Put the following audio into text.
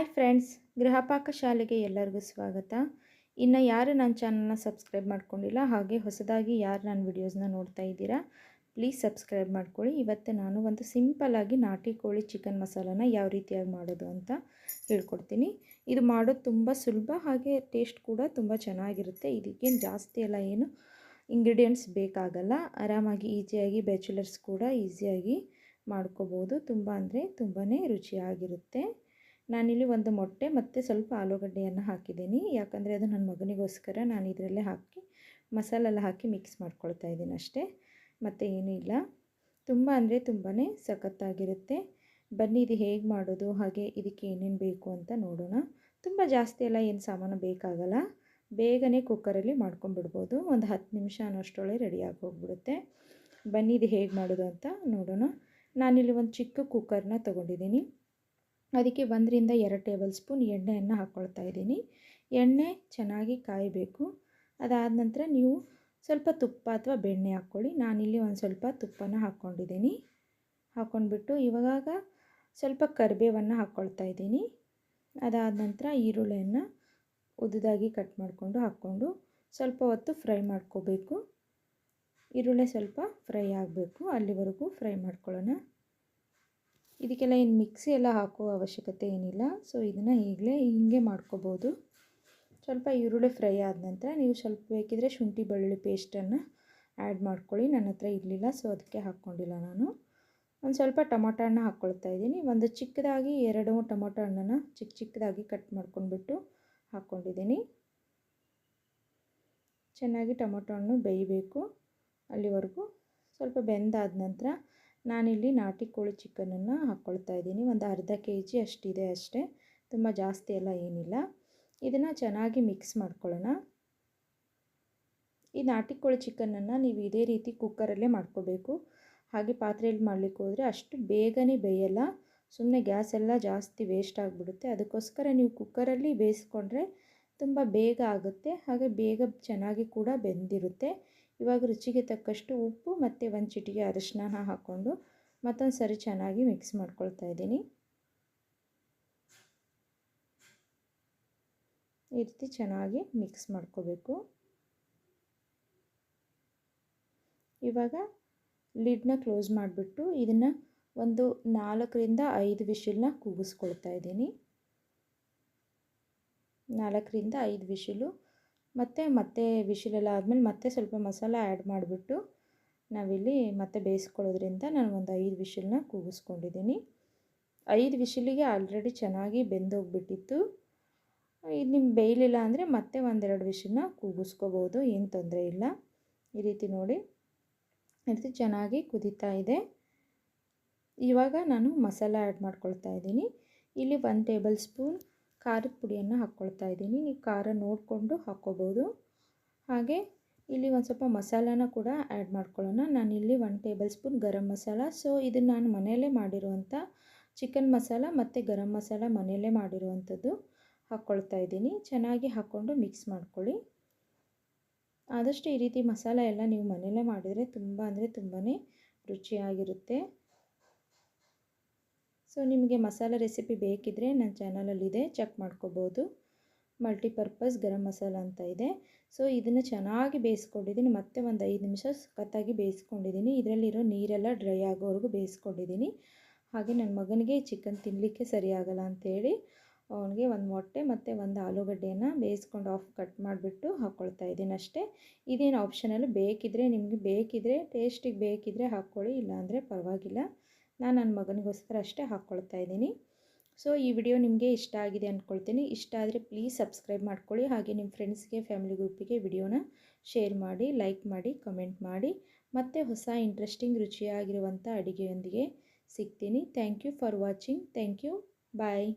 Hi friends, Gruhapaka ಶಾಲೆಗೆ ಎಲ್ಲರಿಗೂ ಸ್ವಾಗತ. ಇನ್ನು ಯಾರು ನನ್ನ ಚಾನಲ್ನ ಸಬ್ಸ್ಕ್ರೈಬ್ ಮಾಡ್ಕೊಂಡಿಲ್ಲ, ಹಾಗೆ ಹೊಸದಾಗಿ ಯಾರು ನನ್ನ ವಿಡಿಯೋಸ್ನ ನೋಡ್ತಾ ಇದ್ದೀರಾ, ಪ್ಲೀಸ್ ಸಬ್ಸ್ಕ್ರೈಬ್ ಮಾಡ್ಕೊಳ್ಳಿ. ಇವತ್ತು ನಾನು ಒಂದು ಸಿಂಪಲ್ಲಾಗಿ ನಾಟಿ ಕೋಳಿ ಚಿಕನ್ ಮಸಾಲಾನ ಯಾವ ರೀತಿಯಾಗಿ ಮಾಡೋದು ಅಂತ ಹೇಳ್ಕೊಡ್ತೀನಿ. ಇದು ಮಾಡೋದು ತುಂಬ ಸುಲಭ, ಹಾಗೆ ಟೇಸ್ಟ್ ಕೂಡ ತುಂಬ ಚೆನ್ನಾಗಿರುತ್ತೆ. ಇದಕ್ಕೇನು ಜಾಸ್ತಿ ಎಲ್ಲ ಏನು ಇಂಗ್ರೀಡಿಯೆಂಟ್ಸ್ ಬೇಕಾಗಲ್ಲ. ಆರಾಮಾಗಿ ಈಸಿಯಾಗಿ ಬ್ಯಾಚುಲರ್ಸ್ ಕೂಡ ಈಸಿಯಾಗಿ ಮಾಡ್ಕೋಬೋದು. ತುಂಬ ಅಂದರೆ ತುಂಬಾ ರುಚಿಯಾಗಿರುತ್ತೆ. ನಾನಿಲ್ಲಿ ಒಂದು ಮೊಟ್ಟೆ ಮತ್ತು ಸ್ವಲ್ಪ ಆಲೂಗಡ್ಡೆಯನ್ನು ಹಾಕಿದ್ದೀನಿ. ಯಾಕಂದರೆ ಅದು ನನ್ನ ಮಗನಿಗೋಸ್ಕರ ನಾನು ಇದರಲ್ಲೇ ಹಾಕಿ, ಮಸಾಲೆಲ್ಲ ಹಾಕಿ ಮಿಕ್ಸ್ ಮಾಡ್ಕೊಳ್ತಾ ಇದ್ದೀನಿ ಅಷ್ಟೇ. ಮತ್ತು ಏನೂ ಇಲ್ಲ. ತುಂಬ ಅಂದರೆ ತುಂಬಾ ಸಖತ್ತಾಗಿರುತ್ತೆ. ಬನ್ನಿ, ಇದು ಹೇಗೆ ಮಾಡೋದು, ಹಾಗೆ ಇದಕ್ಕೆ ಏನೇನು ಬೇಕು ಅಂತ ನೋಡೋಣ. ತುಂಬ ಜಾಸ್ತಿ ಎಲ್ಲ ಏನು ಸಾಮಾನು ಬೇಕಾಗಲ್ಲ. ಬೇಗನೆ ಕುಕ್ಕರಲ್ಲಿ ಮಾಡ್ಕೊಂಡ್ಬಿಡ್ಬೋದು. ಒಂದು ಹತ್ತು ನಿಮಿಷ ಅನ್ನೋಷ್ಟರೊಳಗೆ ರೆಡಿಯಾಗಿ ಹೋಗ್ಬಿಡುತ್ತೆ ಬನ್ನಿ, ಇದು ಹೇಗೆ ಮಾಡೋದು ಅಂತ ನೋಡೋಣ. ನಾನಿಲ್ಲಿ ಒಂದು ಚಿಕ್ಕ ಕುಕ್ಕರ್ನ ತೊಗೊಂಡಿದ್ದೀನಿ. ಅದಕ್ಕೆ ಒಂದರಿಂದ ಎರಡು ಟೇಬಲ್ ಸ್ಪೂನ್ ಎಣ್ಣೆಯನ್ನು ಹಾಕ್ಕೊಳ್ತಾ ಇದ್ದೀನಿ. ಎಣ್ಣೆ ಚೆನ್ನಾಗಿ ಕಾಯಬೇಕು. ಅದಾದ ನಂತರ ನೀವು ಸ್ವಲ್ಪ ತುಪ್ಪ ಅಥವಾ ಬೆಣ್ಣೆ ಹಾಕ್ಕೊಳ್ಳಿ. ನಾನಿಲ್ಲಿ ಒಂದು ಸ್ವಲ್ಪ ತುಪ್ಪನ ಹಾಕ್ಕೊಂಡಿದ್ದೀನಿ. ಹಾಕ್ಕೊಂಡ್ಬಿಟ್ಟು ಇವಾಗ ಸ್ವಲ್ಪ ಕರಿಬೇವನ್ನು ಹಾಕ್ಕೊಳ್ತಾ ಇದ್ದೀನಿ. ಅದಾದ ನಂತರ ಈರುಳ್ಳಿಯನ್ನು ಉದ್ದದಾಗಿ ಕಟ್ ಮಾಡಿಕೊಂಡು ಹಾಕ್ಕೊಂಡು ಸ್ವಲ್ಪ ಹೊತ್ತು ಫ್ರೈ ಮಾಡ್ಕೋಬೇಕು. ಈರುಳ್ಳಿ ಸ್ವಲ್ಪ ಫ್ರೈ ಆಗಬೇಕು. ಅಲ್ಲಿವರೆಗೂ ಫ್ರೈ ಮಾಡ್ಕೊಳ್ಳೋಣ. ಇದಕ್ಕೆಲ್ಲ ಏನು ಮಿಕ್ಸಿ ಎಲ್ಲ ಹಾಕೋ ಅವಶ್ಯಕತೆ ಏನಿಲ್ಲ. ಸೊ ಇದನ್ನು ಈಗಲೇ ಹೀಗೆ ಮಾಡ್ಕೋಬೋದು. ಸ್ವಲ್ಪ ಈರುಳ್ಳಿ ಫ್ರೈ ಆದ ನಂತರ ನೀವು ಸ್ವಲ್ಪ ಬೇಕಿದ್ರೆ ಶುಂಠಿ ಬೆಳ್ಳುಳ್ಳಿ ಪೇಸ್ಟನ್ನು ಆ್ಯಡ್ ಮಾಡ್ಕೊಳ್ಳಿ. ನನ್ನ ಹತ್ರ ಇರಲಿಲ್ಲ ಸೊ ಅದಕ್ಕೆ ಹಾಕ್ಕೊಂಡಿಲ್ಲ ನಾನು. ಒಂದು ಸ್ವಲ್ಪ ಟೊಮೊಟೊ ಹಣ್ಣು ಹಾಕ್ಕೊಳ್ತಾ ಇದ್ದೀನಿ. ಒಂದು ಚಿಕ್ಕದಾಗಿ ಎರಡು ಟೊಮೊಟೊ ಹಣ್ಣನ್ನು ಚಿಕ್ಕ ಚಿಕ್ಕದಾಗಿ ಕಟ್ ಮಾಡ್ಕೊಂಡ್ಬಿಟ್ಟು ಹಾಕ್ಕೊಂಡಿದ್ದೀನಿ ಚೆನ್ನಾಗಿ ಟೊಮೊಟೊ ಹಣ್ಣು ಬೇಯಬೇಕು ಅಲ್ಲಿವರೆಗೂ. ಸ್ವಲ್ಪ ಬೆಂದಾದ ನಂತರ ನಾನಿಲ್ಲಿ ನಾಟಿ ಕೋಳಿ ಚಿಕನನ್ನು ಹಾಕ್ಕೊಳ್ತಾ ಇದ್ದೀನಿ. ಒಂದು ಅರ್ಧ ಕೆ ಜಿ ಅಷ್ಟಿದೆ ಅಷ್ಟೇ. ತುಂಬ ಜಾಸ್ತಿ ಎಲ್ಲ ಏನಿಲ್ಲ. ಇದನ್ನು ಚೆನ್ನಾಗಿ ಮಿಕ್ಸ್ ಮಾಡ್ಕೊಳ್ಳೋಣ. ಈ ನಾಟಿ ಕೋಳಿ ಚಿಕನನ್ನು ನೀವು ಇದೇ ರೀತಿ ಕುಕ್ಕರಲ್ಲೇ ಮಾಡ್ಕೋಬೇಕು ಹಾಗೆ ಪಾತ್ರೆಯಲ್ಲಿ ಮಾಡಲಿಕ್ಕೆ ಹೋದರೆ ಅಷ್ಟು ಬೇಗನೆ ಬೇಯಲ್ಲ. ಸುಮ್ಮನೆ ಗ್ಯಾಸ್ ಎಲ್ಲ ಜಾಸ್ತಿ ವೇಸ್ಟ್ ಆಗಿಬಿಡುತ್ತೆ. ಅದಕ್ಕೋಸ್ಕರ ನೀವು ಕುಕ್ಕರಲ್ಲಿ ಬೇಯಿಸ್ಕೊಂಡ್ರೆ ತುಂಬ ಬೇಗ ಆಗುತ್ತೆ. ಹಾಗೆ ಬೇಗ ಚೆನ್ನಾಗಿ ಕೂಡ ಬೆಂದಿರುತ್ತೆ. ಇವಾಗ ರುಚಿಗೆ ತಕ್ಕಷ್ಟು ಉಪ್ಪು ಮತ್ತು ಒಂದು ಚಿಟಿಕೆ ಅರಿಶಿನ ಹಾಕ್ಕೊಂಡು ಮತ್ತೊಂದು ಸರಿ ಚೆನ್ನಾಗಿ ಮಿಕ್ಸ್ ಮಾಡ್ಕೊಳ್ತಾ ಇದ್ದೀನಿ. ಈ ರೀತಿ ಚೆನ್ನಾಗಿ ಮಿಕ್ಸ್ ಮಾಡ್ಕೋಬೇಕು. ಇವಾಗ ಲಿಡ್ನ ಕ್ಲೋಸ್ ಮಾಡಿಬಿಟ್ಟು ಇದನ್ನು ಒಂದು ನಾಲ್ಕರಿಂದ ಐದು ವಿಷಿಲ್ನ ಕೂಗಿಸ್ಕೊಳ್ತಾ ಇದ್ದೀನಿ. ನಾಲ್ಕರಿಂದ ಐದು ವಿಷಿಲು ಮತ್ತು, ಮತ್ತೆ ವಿಶಿಲೆಲ್ಲ ಆದಮೇಲೆ ಮತ್ತೆ ಸ್ವಲ್ಪ ಮಸಾಲ ಆ್ಯಡ್ ಮಾಡಿಬಿಟ್ಟು ನಾವಿಲ್ಲಿ ಮತ್ತೆ ಬೇಯಿಸ್ಕೊಳ್ಳೋದ್ರಿಂದ ನಾನು ಒಂದು ಐದು ವಿಶಿಲ್ನ ಕೂಗಿಸ್ಕೊಂಡಿದ್ದೀನಿ. ಐದು ವಿಶಿಲಿಗೆ ಆಲ್ರೆಡಿ ಚೆನ್ನಾಗಿ ಬೆಂದೋಗ್ಬಿಟ್ಟಿತ್ತು. ಇದು ನಿಮ್ಗೆ ಬೇಯಲಿಲ್ಲ ಅಂದರೆ ಮತ್ತೆ ಒಂದೆರಡು ವಿಶಿಲ್ನ ಕೂಗಿಸ್ಕೋಬೋದು, ಏನು ತೊಂದರೆ ಇಲ್ಲ. ಈ ರೀತಿ ನೋಡಿ. ಈ ಚೆನ್ನಾಗಿ ಕುದೀತಾ ಇದೆ. ಇವಾಗ ನಾನು ಮಸಾಲ ಆ್ಯಡ್ ಮಾಡ್ಕೊಳ್ತಾ ಇದ್ದೀನಿ. ಇಲ್ಲಿ ಒಂದು ಟೇಬಲ್ ಸ್ಪೂನ್ ಖಾರದ ಪುಡಿಯನ್ನು ಹಾಕ್ಕೊಳ್ತಾ ಇದ್ದೀನಿ. ನೀವು ಖಾರ ನೋಡಿಕೊಂಡು ಹಾಕ್ಕೋಬೋದು. ಹಾಗೆ ಇಲ್ಲಿ ಒಂದು ಸ್ವಲ್ಪ ಮಸಾಲಾನ ಕೂಡ ಆ್ಯಡ್ ಮಾಡ್ಕೊಳ್ಳೋಣ. ನಾನಿಲ್ಲಿ one tablespoon garam masala. So ಇದು ನಾನು ಮನೆಯಲ್ಲೇ ಮಾಡಿರುವಂಥ ಚಿಕನ್ ಮಸಾಲ ಮತ್ತು ಗರಂ ಮಸಾಲ ಮನೆಯಲ್ಲೇ ಮಾಡಿರುವಂಥದ್ದು ಹಾಕ್ಕೊಳ್ತಾ ಇದ್ದೀನಿ. ಚೆನ್ನಾಗಿ ಹಾಕ್ಕೊಂಡು ಮಿಕ್ಸ್ ಮಾಡ್ಕೊಳ್ಳಿ. ಆದಷ್ಟು ಈ ರೀತಿ ಮಸಾಲ ಎಲ್ಲ ನೀವು ಮನೆಯಲ್ಲೇ ಮಾಡಿದರೆ ತುಂಬ ಅಂದರೆ ತುಂಬಾ ರುಚಿಯಾಗಿರುತ್ತೆ. ಸೊ ನಿಮಗೆ ಮಸಾಲೆ ರೆಸಿಪಿ ಬೇಕಿದ್ದರೆ ನನ್ನ ಚಾನಲಲ್ಲಿದೆ ಚೆಕ್ ಮಾಡ್ಕೋಬೋದು. ಮಲ್ಟಿಪರ್ಪಸ್ ಗರಂ ಮಸಾಲ ಅಂತ ಇದೆ. ಸೊ ಇದನ್ನು ಚೆನ್ನಾಗಿ ಬೇಯಿಸ್ಕೊಂಡಿದ್ದೀನಿ. ಮತ್ತೆ ಒಂದು ಐದು ನಿಮಿಷ ಸಖತ್ತಾಗಿ ಬೇಯಿಸ್ಕೊಂಡಿದ್ದೀನಿ. ಇದರಲ್ಲಿರೋ ನೀರೆಲ್ಲ ಡ್ರೈ ಆಗೋವರೆಗೂ ಬೇಯಿಸ್ಕೊಂಡಿದ್ದೀನಿ. ಹಾಗೆ ನನ್ನ ಮಗನಿಗೆ ಚಿಕನ್ ತಿನ್ನಲಿಕ್ಕೆ ಸರಿಯಾಗಲ್ಲ ಅಂಥೇಳಿ ಅವನಿಗೆ ಒಂದು ಮೊಟ್ಟೆ ಮತ್ತು ಒಂದು ಆಲೂಗಡ್ಡೆಯನ್ನು ಬೇಯಿಸ್ಕೊಂಡು ಆಫ್ ಕಟ್ ಮಾಡಿಬಿಟ್ಟು ಹಾಕ್ಕೊಳ್ತಾ ಇದ್ದೀನಿ ಅಷ್ಟೇ. ಇದೇನು ಆಪ್ಷನಲ್ ಬೇಕಿದ್ದರೆ ನಿಮಗೆ ಬೇಕಿದ್ದರೆ ಟೇಸ್ಟಿಗೆ ಬೇಕಿದ್ದರೆ ಹಾಕ್ಕೊಳ್ಳಿ. ಇಲ್ಲಾಂದರೆ ಪರವಾಗಿಲ್ಲ. ನಾನು ನನ್ನ ಮಗನಿಗೋಸ್ಕರ ಅಷ್ಟೇ ಹಾಕ್ಕೊಳ್ತಾ ಇದ್ದೀನಿ. ಸೊ, ಈ ವಿಡಿಯೋ ನಿಮಗೆ ಇಷ್ಟ ಆಗಿದೆ ಅಂದ್ಕೊಳ್ತೀನಿ ಇಷ್ಟ ಆದರೆ ಪ್ಲೀಸ್ ಸಬ್ಸ್ಕ್ರೈಬ್ ಮಾಡ್ಕೊಳ್ಳಿ. ಹಾಗೆ ನಿಮ್ಮ ಫ್ರೆಂಡ್ಸ್ಗೆ, ಫ್ಯಾಮಿಲಿ ಗ್ರೂಪಿಗೆ ವಿಡಿಯೋನ ಶೇರ್ ಮಾಡಿ, ಲೈಕ್ ಮಾಡಿ, ಕಮೆಂಟ್ ಮಾಡಿ. ಮತ್ತು ಹೊಸ ಇಂಟ್ರೆಸ್ಟಿಂಗ್, ರುಚಿಯಾಗಿರುವಂಥ ಅಡುಗೆಯೊಂದಿಗೆ ಸಿಗ್ತೀನಿ. Thank you for watching. Thank you. Bye.